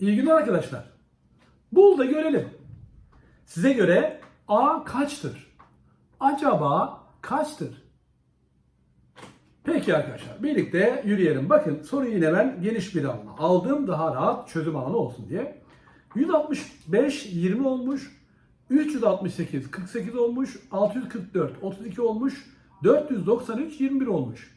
İyi günler arkadaşlar. Bul da görelim. Size göre A kaçtır? Acaba kaçtır? Peki arkadaşlar birlikte yürüyelim. Bakın soruyu yine ben geniş bir alana aldım daha rahat çözüm alanı olsun diye. 165 20 olmuş. 368 48 olmuş. 644 32 olmuş. 493 21 olmuş.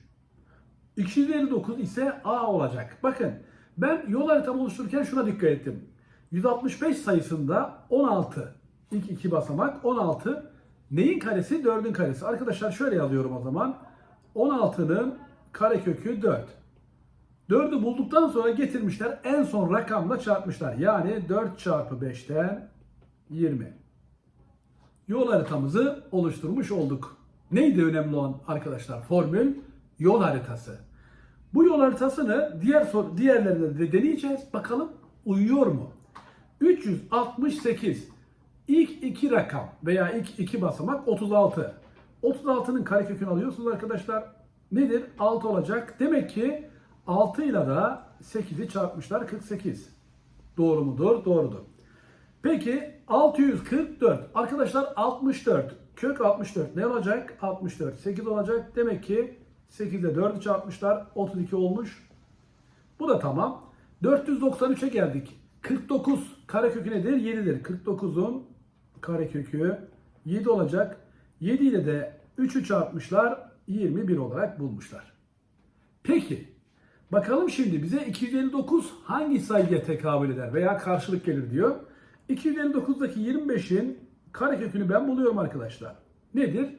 259 ise A olacak. Bakın ben yol haritamı oluştururken şuna dikkat ettim. 165 sayısında 16 ilk iki basamak 16 neyin karesi? 4'ün karesi. Arkadaşlar şöyle yazıyorum o zaman. 16'nın karekökü 4. 4'ü bulduktan sonra getirmişler en son rakamla çarpmışlar. Yani 4 çarpı 5'ten 20. Yol haritamızı oluşturmuş olduk. Neydi önemli olan arkadaşlar? Formül yol haritası. Bu yol haritasını diğer sor- diğerlerinde de deneyeceğiz. Bakalım uyuyor mu? 368 ilk iki rakam veya ilk iki basamak 36. 36'nın karekökünü alıyorsunuz arkadaşlar. Nedir? 6 olacak. Demek ki 6 ile da 8'i çarpmışlar 48. Doğru mudur? Doğrudur. Peki 644. Arkadaşlar 64. Kök 64 ne olacak? 64. 8 olacak. Demek ki 8 ile 4'ü çarpmışlar. 32 olmuş. Bu da tamam. 493'e geldik. 49 karekökü nedir? 7'dir. 49'un karekökü 7 olacak. 7 ile de 3'ü çarpmışlar. 21 olarak bulmuşlar. Peki bakalım şimdi bize 259 hangi sayıya tekabül eder veya karşılık gelir diyor. 259'daki 25'in karekökünü ben buluyorum arkadaşlar. Nedir?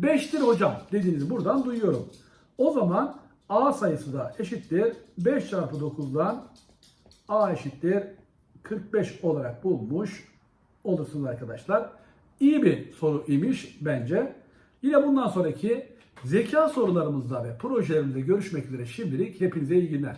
5'tir hocam dediğinizi buradan duyuyorum. O zaman A sayısı da eşittir. 5 çarpı 9'dan A eşittir 45 olarak bulmuş olursunuz arkadaşlar. İyi bir soru imiş bence. Yine bundan sonraki zeka sorularımızda ve projelerimizde görüşmek üzere şimdilik hepinize iyi günler.